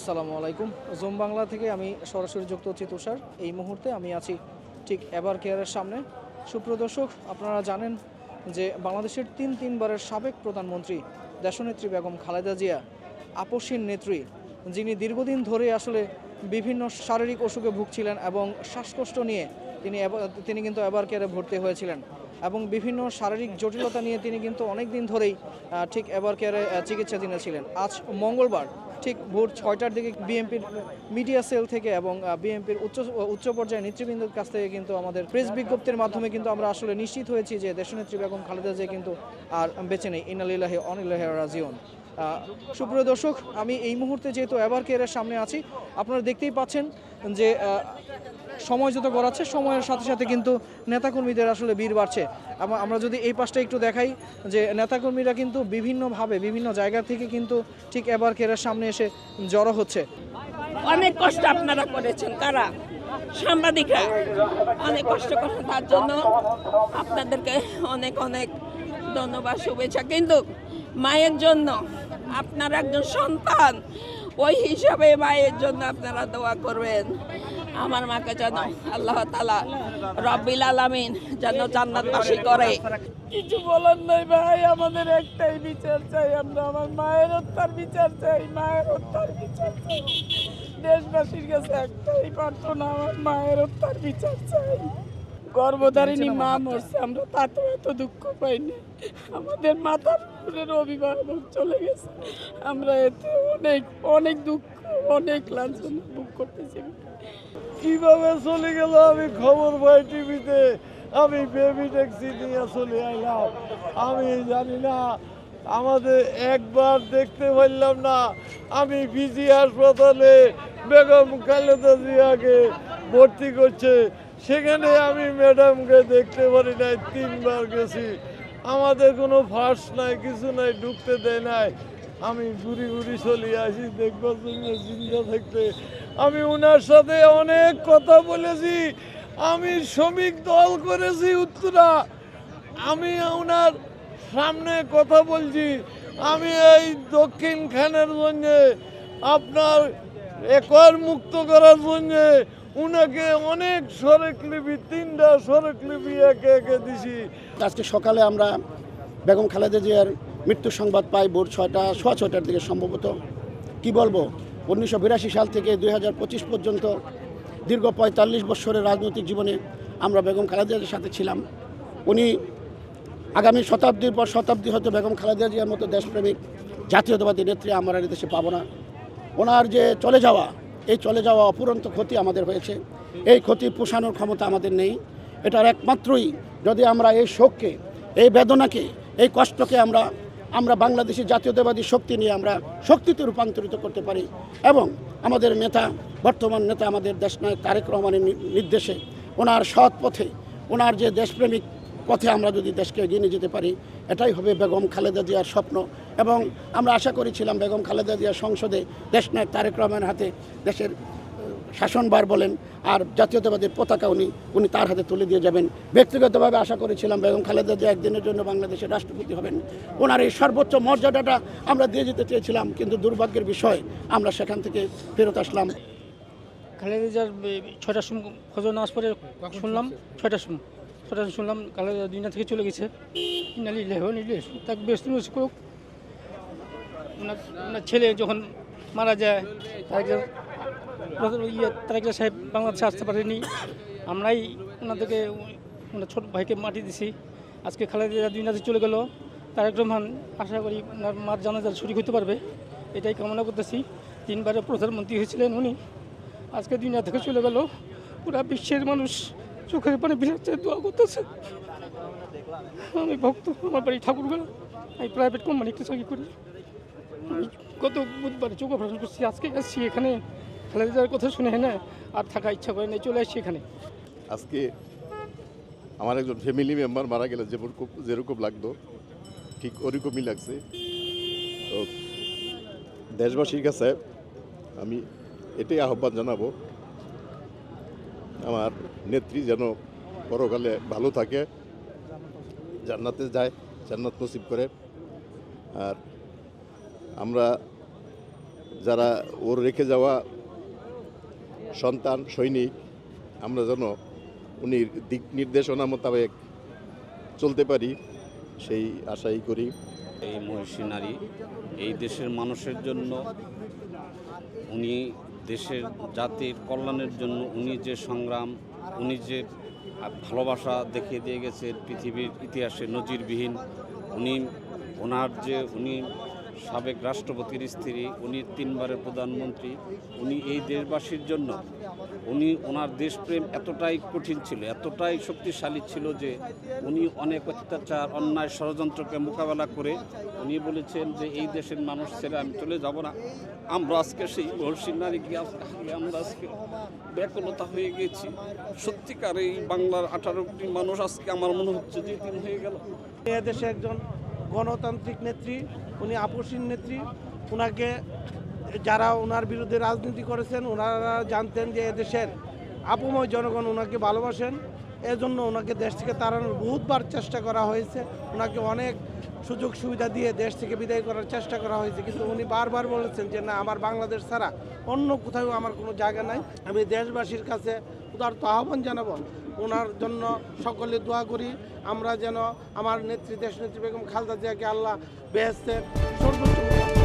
আসসালামু আলাইকুম। জোম বাংলা থেকে আমি সরাসরি যুক্ত হচ্ছি তুষার। এই মুহূর্তে আমি আছি ঠিক এবার কেয়ারের সামনে। সুপ্রদর্শক আপনারা জানেন যে বাংলাদেশের তিন তিনবারের সাবেক প্রধানমন্ত্রী দেশনেত্রী বেগম খালেদা জিয়া, আপসীন নেত্রী, যিনি দীর্ঘদিন ধরে আসলে বিভিন্ন শারীরিক অসুখে ভুগছিলেন এবং শ্বাসকষ্ট নিয়ে তিনি তিনি কিন্তু এবার কেয়ারে ভর্তি হয়েছিলেন। এবং বিভিন্ন শারীরিক জটিলতা নিয়ে তিনি কিন্তু অনেক দিন ধরেই ঠিক এবার কেয়ারে আহ, চিকিৎসাধীনে ছিলেন। আজ মঙ্গলবার ঠিক ভোর ছয়টার দিকে বিএনপির মিডিয়া সেল থেকে এবং বিএনপির উচ্চ উচ্চ পর্যায়ে নেতৃবৃন্দের কাছ থেকে কিন্তু আমাদের প্রেস বিজ্ঞপ্তির মাধ্যমে কিন্তু আমরা আসলে নিশ্চিত হয়েছি যে দেশনেত্রী বেগম খালেদা জিয়া কিন্তু আর বেঁচে নেই। ইনালিল্লাহে অনিল্লাহে রাজিউন। সুপ্রিয় দর্শক, আমি এই মুহূর্তে যেহেতু এবার কেয়ারের সামনে আছি, আপনারা দেখতেই পাচ্ছেন যে সময় যত গড়াচ্ছে, সময়ের সাথে সাথে কিন্তু নেতাকর্মীদের আসলে ভিড় বাড়ছে। আমা- আমরা যদি এই পাশটা একটু দেখাই যে, নেতাকর্মীরা কিন্তু বিভিন্নভাবে, বিভিন্ন জায়গা থেকে কিন্তু ঠিক এবার কেয়ারের সামনে এসে জড়ো হচ্ছে। অনেক কষ্ট আপনারা করেছেন তারা সাংবাদিকরা। অনেক কষ্ট করেছেন তার জন্য আপনাদেরকে অনেক অনেক ধন্যবাদ, শুভেচ্ছা। কিন্তু মায়ের জন্য, আপনার একজন সন্তান, ওই হিসাবে মায়ের জন্য আপনারা দোয়া করবেন। আমার মাকে যেন আল্লাহ তালা রব্বিল আলামিন যেন জান্নাতবাসী করে। কিছু বলার নাই ভাই, আমাদের একটাই বিচার চাই আমরা, আমার মায়ের হত্যার বিচার চাই, মায়ের হত্যার বিচার চাই। দেশবাসীর কাছে একটাই প্রার্থনা, আমার মায়ের হত্যার বিচার চাই। গর্ভধারিণী মা মরছে আমরা তাতেও এত দুঃখ পাইনি। আমাদের মাথার উপরের অভিভাবক চলে গেছে। আমরা এতে অনেক অনেক দুঃখ অনেক লাঞ্ছনা বুক করতেছি। কীভাবে চলে গেল আমি খবর পাই টিভিতে? আমি বেবি ট্যাক্সি নিয়ে চলে আইলাম। আমি জানি না আমাদের একবার দেখতে পারলাম না। আমি বিজি হাসপাতালে বেগম খালেদা জিয়াকে ভর্তি করছে। সেখানে আমি ম্যাডামকে দেখতে পারি নাই, তিনবার গেছি। আমাদের কোনো ফার্স নাই, কিছু নাই, ঢুকতে দেয় নাই। আমি ঘুরি ঘুরি চলিয়ে আসি দেখবার জন্য জিন্দা থাকতে। আমি ওনার সাথে অনেক কথা বলেছি। আমি শ্রমিক দল করেছি উত্তরা। আমি ওনার সামনে কথা বলছি। আমি এই দক্ষিণ খানের জন্য আপনার একর মুক্ত করার জন্য উনাকে অনেক সরেকলিপি তিনটা সরেকলিপি একে একে দিছি। আজকে সকালে আমরা বেগম খালেদা জিয়ার মৃত্যু সংবাদ পাই ভোর ছয়টা, সোয়া ছয়টার দিকে সম্ভবত। কি বলব? উনিশশো বিরাশি সাল থেকে দুই হাজার পঁচিশ পর্যন্ত দীর্ঘ পঁয়তাল্লিশ বছরের রাজনৈতিক জীবনে আমরা বেগম খালেদা সাথে ছিলাম। উনি আগামী শতাব্দীর পর শতাব্দী হয়তো বেগম খালেদা জিয়ার মতো দেশপ্রেমিক, জাতীয়তাবাদী নেত্রী আমরা দেশে পাবো না। ওনার যে চলে যাওয়া এই চলে যাওয়া অপুরন্ত ক্ষতি আমাদের হয়েছে। এই ক্ষতি পোষানোর ক্ষমতা আমাদের নেই। এটার একমাত্রই যদি আমরা এই শোককে, এই বেদনাকে, এই কষ্টকে আমরা আমরা বাংলাদেশি জাতীয়তাবাদী শক্তি নিয়ে আমরা শক্তিতে রূপান্তরিত করতে পারি এবং আমাদের নেতা, বর্তমান নেতা আমাদের দেশনায়ক তারেক রহমানের নির্দেশে ওনার সৎ পথে, ওনার যে দেশপ্রেমিক পথে আমরা যদি দেশকে এগিয়ে নিয়ে যেতে পারি এটাই হবে বেগম খালেদা জিয়ার স্বপ্ন। এবং আমরা আশা করেছিলাম বেগম খালেদা জিয়া সংসদে দেশনায়ক তারেক রহমানের হাতে দেশের শাসনবার বলেন আর জাতীয়তাবাদের পতাকা উনি উনি তার হাতে তুলে দিয়ে যাবেন। ব্যক্তিগতভাবে আশা করেছিলাম বেগম খালেদা জিয়া একদিনের জন্য বাংলাদেশের রাষ্ট্রপতি হবেন। ওনার এই সর্বোচ্চ মর্যাদাটা আমরা দিয়ে যেতে চেয়েছিলাম কিন্তু দুর্ভাগ্যের বিষয় আমরা সেখান থেকে ফেরত আসলাম। খালেদা জিয়ার ছয়টার সময় ফজর নামাজ পরে শুনলাম ছয়টার সময়। ছয়টার শুনলাম খালেদা দুনিয়া থেকে চলে গেছে। ইনালি লেহ নিলে তাকে ব্যস্ত করুক। ওনার ছেলে যখন মারা যায় ইয়ে তারেক জিয়া সাহেব বাংলাদেশে আসতে পারেনি। আমরাই ওনাদেরকে, ওনার ছোট ভাইকে মাটি দিছি। আজকে খালেদা জিয়া দুনিয়া চলে গেল। তারেক রহমান, আশা করি ওনার মার জানাজার শরীর হতে পারবে। এটাই কামনা করতেছি। তিনবারের প্রধানমন্ত্রী হয়েছিলেন উনি। আজকে দুনিয়া থেকে চলে গেল। পুরা বিশ্বের মানুষ চোখের পানি বিলাচ্ছে দোয়া করতেছে। আমি ভক্ত, আমার বাড়ি ঠাকুরগাঁ আমি প্রাইভেট কোম্পানিতে চাকরি করি। গত বুধবার চোখ অপারেশন করছি, আজকে আসছি এখানে। খালেদা জিয়ার কথা শুনে না, আর থাকা ইচ্ছা করে নাই, চলে আসছি এখানে। আজকে আমার একজন ফ্যামিলি মেম্বার মারা গেলে যেরকম যেরকম লাগতো, ঠিক ওরকমই লাগছে। তো দেশবাসীর কাছে আমি এটাই আহ্বান জানাব আমার নেত্রী যেন পরকালে ভালো থাকে, জান্নাতে যায়, জান্নাত নসিব করে। আর আমরা যারা ওর রেখে যাওয়া সন্তান, সৈনিক, আমরা যেন উনি দিক নির্দেশনা মোতাবেক চলতে পারি, সেই আশাই করি। এই মহিষী নারী এই দেশের মানুষের জন্য উনি দেশের জাতির কল্যাণের জন্য উনি যে সংগ্রাম, উনি যে ভালোবাসা দেখিয়ে দিয়ে গেছে পৃথিবীর ইতিহাসে নজিরবিহীন, উনি ওনার যে, উনি সাবেক রাষ্ট্রপতির স্ত্রী, উনি তিনবারের প্রধানমন্ত্রী, উনি এই দেশবাসীর জন্য, উনি ওনার দেশপ্রেম এতটাই কঠিন ছিল, এতটাই শক্তিশালী ছিল যে উনি অনেক অত্যাচার, অন্যায় ষড়যন্ত্রকে মোকাবেলা করে উনি বলেছেন যে এই দেশের মানুষ ছেড়ে আমি চলে যাব না। আমরা আজকে সেই মহর্ষি আজকে হারিয়ে আমরা আজকে ব্যাকুলতা হয়ে গেছি। সত্যিকার এই বাংলার আঠারো কোটি মানুষ আজকে আমার মনে হচ্ছে যে দিন হয়ে গেল। এদেশে একজন গণতান্ত্রিক নেত্রী, উনি আপসীন নেত্রী। ওনাকে যারা ওনার বিরুদ্ধে রাজনীতি করেছেন ওনারা জানতেন যে এদেশের আপময় জনগণ ওনাকে ভালোবাসেন। এজন্য ওনাকে দেশ থেকে তাড়ানোর বহুতবার চেষ্টা করা হয়েছে। ওনাকে অনেক সুযোগ সুবিধা দিয়ে দেশ থেকে বিদায় করার চেষ্টা করা হয়েছে। কিন্তু উনি বারবার বলেছেন যে, না, আমার বাংলাদেশ ছাড়া অন্য কোথাও আমার কোনো জায়গা নাই। আমি দেশবাসীর কাছে উদারত আহ্বান জানাব। ওনার জন্য সকলে দোয়া করি। আমরা যেন আমার নেত্রী দেশ নেত্রী বেগম খালদা জিয়াকে আল্লাহ বেহেস্তের সর্বোচ্চ